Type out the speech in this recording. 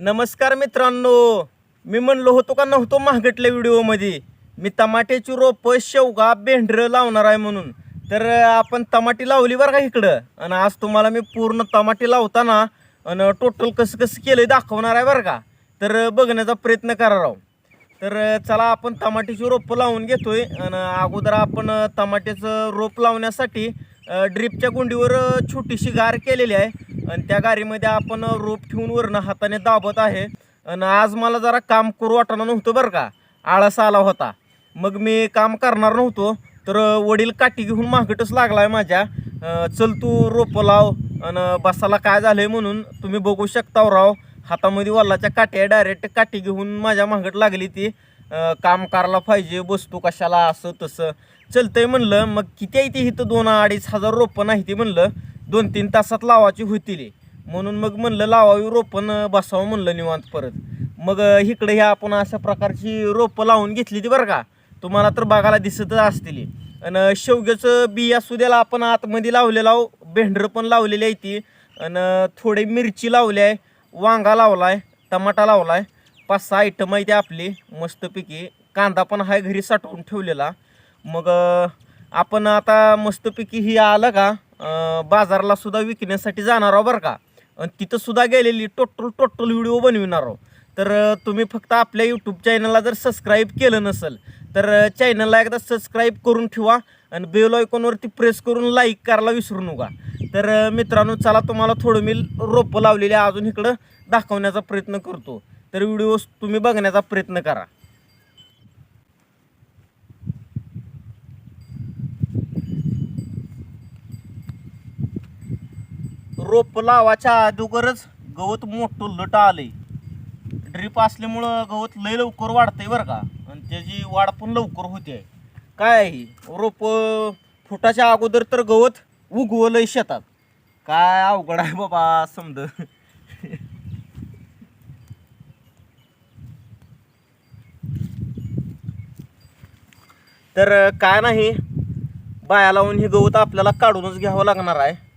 नमस्कार मित्रांनो. मी म्हणलो होतो का नव्हतो महागटल्या व्हिडिओमध्ये. मी टमाट्याची रोपं शेवगा भेंडरं लावणार आहे म्हणून. तर आपण टमाटी लावली बरं का इकडं? आणि आज तुम्हाला मी पूर्ण टमाटी लावताना आणि टोटल कसं कसं केलं दाखवणार आहे बरं का? तर बघण्याचा प्रयत्न करा राव तर चला आपण टमाट्याची रोपं लावून घेतोय. आणि अगोदर आपण टमाट्याचं रोप लावण्यासाठी ड्रीपच्या ड्रिपच्या गुंडीवर छोटीशी गार केलेली आहे. आणि त्या गाडीमध्ये आपण रोप ठेवून वरनं हाताने दाबत आहे. आणि आज मला जरा काम करू वाटणं नव्हतं बरं का. आळस आला होता. मग मी काम करणार नव्हतो. तर वडील काठी घेऊन मागटच आहे माझ्या. चल तू रोपं लाव आणि बसाला काय झालं आहे म्हणून तुम्ही बघू शकता राव. हातामध्ये वल्लाच्या काट्या डायरेक्ट काठी घेऊन माझ्या मागट लागली ती. काम करायला पाहिजे बसतो कशाला असं तसं. चलतंय म्हणलं. मग किती आहे ती? इथं दोन अडीच हजार रोपं नाही ते म्हणलं. दोन तीन तासात लावाची होतील. म्हणून मग म्हणलं लावावी रोपण बसावं म्हणलं निवांत परत. मग इकडे ह्या आपण अशा प्रकारची रोपं लावून घेतली ती बरं का. तुम्हाला तर बघायला दिसतच असतील. आणि शेवग्याचं बी असू द्याला आपण आतमध्ये लावलेला आहो. भेंडरं पण लावलेली आहे ती. आणि थोडी मिरची लावली आहे वांगा लावला आहे टमाटा लावला आहे पाच सहा आयटम आहे ते आपली मस्तपैकी. कांदा पण आहे घरी साठवून ठेवलेला. मग आपण आता मस्तपैकी ही आलं का बाजारला सुद्धा विकण्यासाठी जाणार आहो बरं का. आणि तिथं सुद्धा गेलेली टोटल टोटल व्हिडिओ बनविणार आहो. तर तुम्ही फक्त आपल्या यूट्यूब चॅनलला जर सबस्क्राईब केलं नसेल तर चॅनलला एकदा सबस्क्राईब करून ठेवा आणि बेल आयकॉनवरती प्रेस करून लाईक करायला विसरू नका. तर मित्रांनो चला तुम्हाला थोडं मी रोपं लावलेली अजून इकडं दाखवण्याचा प्रयत्न करतो. तर व्हिडिओ तुम्ही बघण्याचा प्रयत्न करा. रोप लावाच्या अगोदरच गवत मोठं लट आलंय. ड्रीप असल्यामुळं गवत लय लवकर वाढतंय बरं का. आणि त्याची वाढ पण लवकर होते. काय आहे रोप फुटाच्या अगोदर तर गवत उगवलंय शेतात. काय अवघड आहे बाबा समज. तर काय नाही. बाया लावून हे गवत आपल्याला काढूनच घ्यावं लागणार आहे.